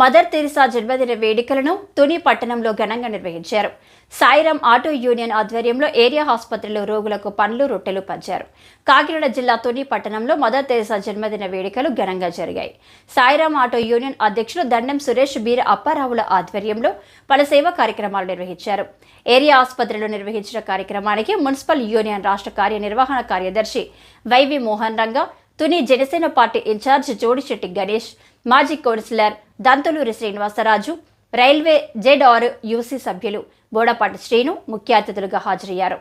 Mother Teresa జన్మదిన వేడుకలను తుని పట్టణంలో ఘనంగా నిర్వహించారు. సాయిరాం ఆటో యూనియన్ ఆధ్వర్యంలో ఏరియా ఆసుపత్రిలో రోగులకు పండ్లు రొట్టెలు పంచారు. కాకినాడ జిల్లా తుని పట్టణంలో మదర్ తెరిసా జన్మదిన వేడుకలు ఘనంగా జరిగాయి. సాయిరాం ఆటో యూనియన్ అధ్యక్షులు దండం సురేష్ బీర అప్పారావుల ఆధ్వర్యంలో పలు సేవా కార్యక్రమాలు నిర్వహించారు. ఏరియా ఆసుపత్రిలో నిర్వహించిన కార్యక్రమానికి మున్సిపల్ యూనియన్ రాష్ట్ర కార్యనిర్వహణ కార్యదర్శి YV Mohan Ranga Tuni Janasena party incharge Jodisetti Ganesh మాజీ councillor Dantuluri Srinivasaraju railway ZR UC సభ్యులు బోడపాటి శ్రీను ముఖ్య అతిథులుగా హాజరయ్యారు.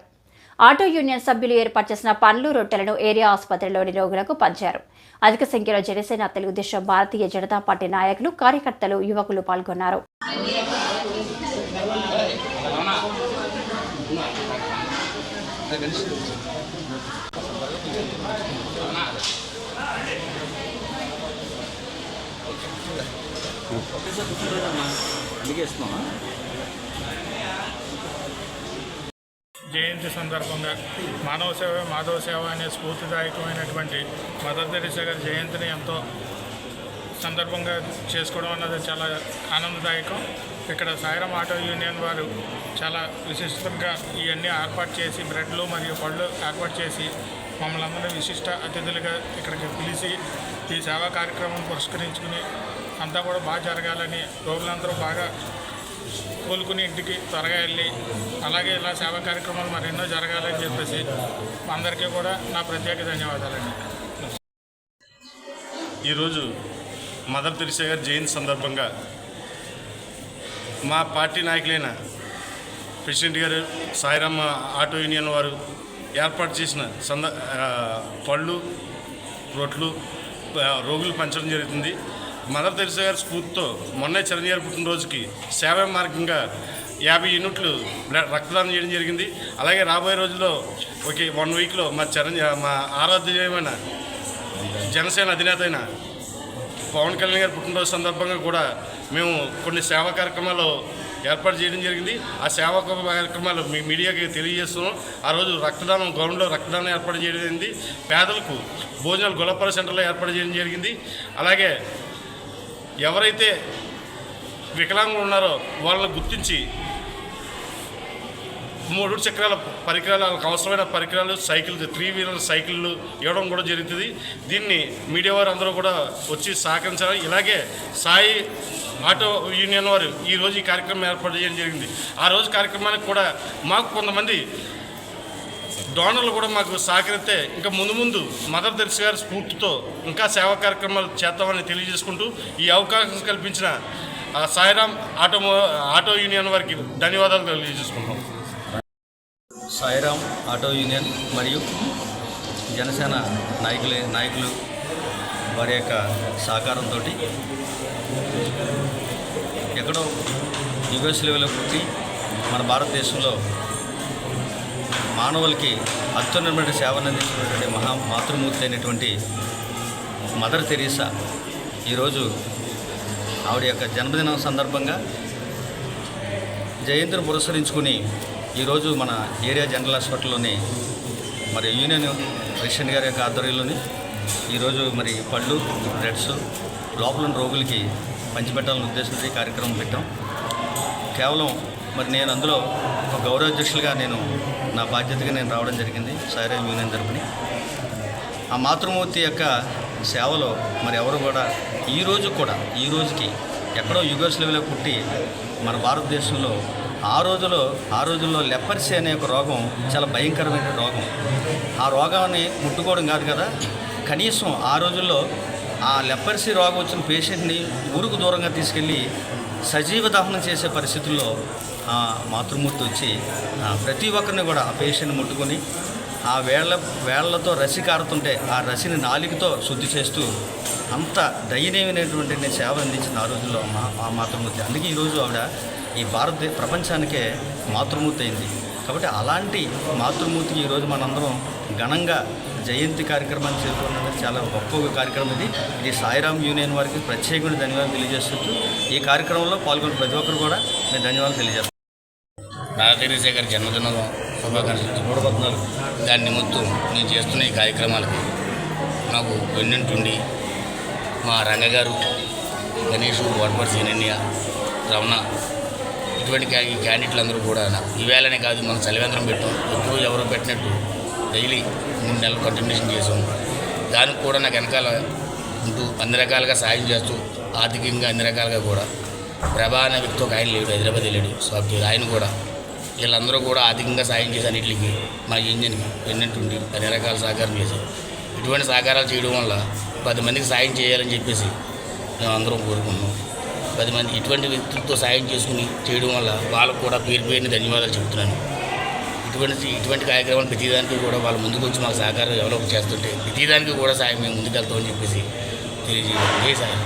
ఆటో యూనియన్ సభ్యులు ఏర్పాటు చేసిన పండ్లు రొట్టెలను ఏరియా ఆసుపత్రిలోని రోగులకు పంచారు. అధిక సంఖ్యలో జనసేన తెలుగుదేశం భారతీయ జనతా పార్టీ నాయకులు కార్యకర్తలు యువకులు పాల్గొన్నారు. జయంతి సందర్భంగా మానవ సేవ మాధవ సేవ అనే స్ఫూర్తిదాయకమైనటువంటి మదర్ తెరిసా గారి జయంతిని ఎంతో సందర్భంగా చేసుకోవడం అన్నది చాలా ఆనందదాయకం. ఇక్కడ సాయిరం ఆటో యూనియన్ వారు చాలా విశిష్టంగా ఇవన్నీ ఏర్పాటు చేసి బ్రెడ్లు మరియు పళ్ళు ఏర్పాటు చేసి మమ్మల్ని అందరూ విశిష్ట అతిథులుగా ఇక్కడికి పిలిచి ఈ సేవా కార్యక్రమం పురస్కరించుకుని అంతా కూడా బాగా జరగాలని రోగులందరూ బాగా కోలుకుని ఇంటికి త్వరగా వెళ్ళి అలాగే ఇలా సేవా కార్యక్రమాలు మరెన్నో జరగాలని చెప్పేసి అందరికీ కూడా నా ప్రత్యేక ధన్యవాదాలండి. ఈరోజు మదర్ తెరిసా గారి జయంతి సందర్భంగా మా పార్టీ నాయకులైన ప్రెసిడెంట్ గారు సాయిరామ్మ ఆటో యూనియన్ వారు ఏర్పాటు చేసిన సంద పళ్ళు రొట్లు రోగులు పంచడం జరుగుతుంది. మదర్ తెరిసా గారి స్ఫూర్తితో మొన్నే చిరంజీవి గారి పుట్టినరోజుకి సేవా మార్గంగా యాభై యూనిట్లు బ్లడ్ రక్తదానం చేయడం జరిగింది. అలాగే రాబోయే రోజుల్లో ఒక వన్ వీక్లో మా చిరంజీవి మా ఆరాధ్యమైన జనసేన అధినేత అయిన పవన్ కళ్యాణ్ గారి పుట్టినరోజు సందర్భంగా కూడా మేము కొన్ని సేవా కార్యక్రమాలు ఏర్పాటు చేయడం జరిగింది. ఆ సేవా కార్యక్రమాలు మీ మీడియాకి తెలియజేస్తున్నాం. ఆ రోజు రక్తదానం గ్రౌండ్లో రక్తదానం ఏర్పాటు చేయడం జరిగింది. పేదలకు భోజనాలు గులపర సెంటర్లో ఏర్పాటు చేయడం జరిగింది. అలాగే ఎవరైతే వికలాంగులు ఉన్నారో వాళ్ళని గుర్తించి మూడు చక్రాల పరికరాలు వాళ్ళకి అవసరమైన పరికరాలు సైకిల్ త్రీ వీలర్ సైకిళ్ళు ఇవ్వడం కూడా జరుగుతుంది. దీన్ని మీడియా వారు అందరూ కూడా వచ్చి సహకరించాలి. ఇలాగే సాయి ఆటో యూనియన్ వారు ఈ రోజు ఈ కార్యక్రమం ఏర్పాటు చేయడం జరిగింది. ఆ రోజు కార్యక్రమానికి కూడా మాకు కొంతమంది డోనర్లు కూడా మాకు సహకరిస్తే ఇంకా ముందు ముందు మదర్ దర్శి గారి స్ఫూర్తితో ఇంకా సేవా కార్యక్రమాలు చేద్దామని తెలియజేసుకుంటూ ఈ అవకాశం కల్పించిన ఆ సాయిరామ్ ఆటో ఆటో యూనియన్ వారికి ధన్యవాదాలు తెలియజేసుకుంటాం సాయిరామ్ ఆటో యూనియన్ మరియు జనసేన నాయకులే నాయకులు వారి యొక్క సహకారంతో ఎక్కడో యుఎస్ లెవెల్లో పుట్టి మన భారతదేశంలో మానవులకి అత్యున్నతమైన సేవను అందించినటువంటి మహా మాతృమూర్తి అయినటువంటి మదర్ తెరీసా ఈరోజు ఆవిడ యొక్క జన్మదినం సందర్భంగా జయంతిని పురస్కరించుకుని ఈరోజు మన ఏరియా జనరల్ హాస్పిటల్లోని మరి యూనియన్ ప్రెసిడెంట్ గారి యొక్క ఆధ్వర్యంలోని ఈరోజు మరి పళ్ళు బ్రెడ్స్ లోపల రోగులకి పంచిపెట్టాలని ఉద్దేశంతో ఈ కార్యక్రమం పెట్టాం. కేవలం మరి నేను అందులో ఒక గౌరవాధ్యక్షులుగా నేను నా బాధ్యతగా నేను రావడం జరిగింది సాయిరా యూనియన్ తరపుని. ఆ మాతృమూర్తి యొక్క సేవలో మరి ఎవరు కూడా ఈ రోజు కూడా ఈ రోజుకి ఎక్కడో యుగోస్లవిలో పుట్టి మన భారతదేశంలో ఆ రోజులో ఆ రోజుల్లో లెపర్సీ అనే ఒక రోగం చాలా భయంకరమైన రోగం. ఆ రోగాన్ని ముట్టుకోవడం కాదు కదా కనీసం ఆ రోజుల్లో ఆ లెపర్సీ రోగం వచ్చిన పేషెంట్ని ఊరుకు దూరంగా తీసుకెళ్ళి సజీవ దహనం చేసే పరిస్థితుల్లో మాతృమూర్తి వచ్చి ప్రతి ఒక్కరిని కూడా ఆ పేషెంట్ ముట్టుకొని ఆ వేళ్ళ వేళ్ళతో రసి కారుతుంటే ఆ రసిని నాలికతో శుద్ధి చేస్తూ అంత దయనీయమైనటువంటి సేవ అందించిన ఆ రోజుల్లో మా ఆ మాతృమూర్తి. అందుకే ఈరోజు ఆవిడ ఈ భారత ప్రపంచానికే మాతృమూర్తి అయింది. కాబట్టి అలాంటి మాతృమూర్తికి ఈరోజు మనందరం ఘనంగా జయంతి కార్యక్రమాన్ని చేరుకున్నది చాలా గొప్ప కార్యక్రమం ఇది. ఇది సాయిరామ్ యూనియన్ వారికి ప్రత్యేకమైన ధన్యవాదాలు తెలియజేస్తూ ఈ కార్యక్రమంలో పాల్గొన్న ప్రతి ఒక్కరు కూడా మేము ధన్యవాదాలు తెలియజేస్తాం రాజశేఖర శేఖర్ జన్మదిన శుభాకాంక్షలు. నూట దాన్ని ముత్తు నేను చేస్తున్న ఈ కార్యక్రమాలకు నాకు వెన్నుంటుండి మా రంగగారు గణేష్ వాటపర్ సీనన్య రమణ ఇటువంటి ఈ క్యాండిడేట్లు అందరూ కూడా ఈవేళనే కాదు మనం చలివేంద్రం పెట్టాం. ఎప్పుడు ఎవరో పెట్టినట్టు డైలీ మూడు నెలలు కంటిన్యూషన్ చేసాం. దానికి కూడా నాకు వెనకాల ఉంటూ అన్ని రకాలుగా సాయం చేస్తూ ఆర్థికంగా అన్ని రకాలుగా కూడా ప్రభా అనే వ్యక్తి ఒక ఆయన లేడు హైదరాబాద్ వెళ్ళాడు. సాఫ్ట్వేర్ ఆయన కూడా వీళ్ళందరూ కూడా ఆర్థికంగా సాయం చేశాను వీటికి. మా ఇంజన్కి ఎన్నింటి అన్ని రకాల సహకారం చేశారు. ఇటువంటి సహకారాలు చేయడం వల్ల పది మందికి సాయం చేయాలని చెప్పేసి మేము అందరం కోరుకుంటున్నాం. పది మంది ఇటువంటి వ్యక్తులతో సాయం చేసుకుని చేయడం వల్ల వాళ్ళకు కూడా పేరు పేరుని ధన్యవాదాలు చెబుతున్నాను. ఇటువంటి ఇటువంటి కార్యక్రమాలు ప్రతిదానికి కూడా వాళ్ళ ముందుకు వచ్చి మాకు సహకారం డెవలప్ చేస్తుంటే ప్రతిదానికి కూడా సాయం మేము ముందుకెళ్తామని చెప్పేసి తెలియజేయాలి సాయం.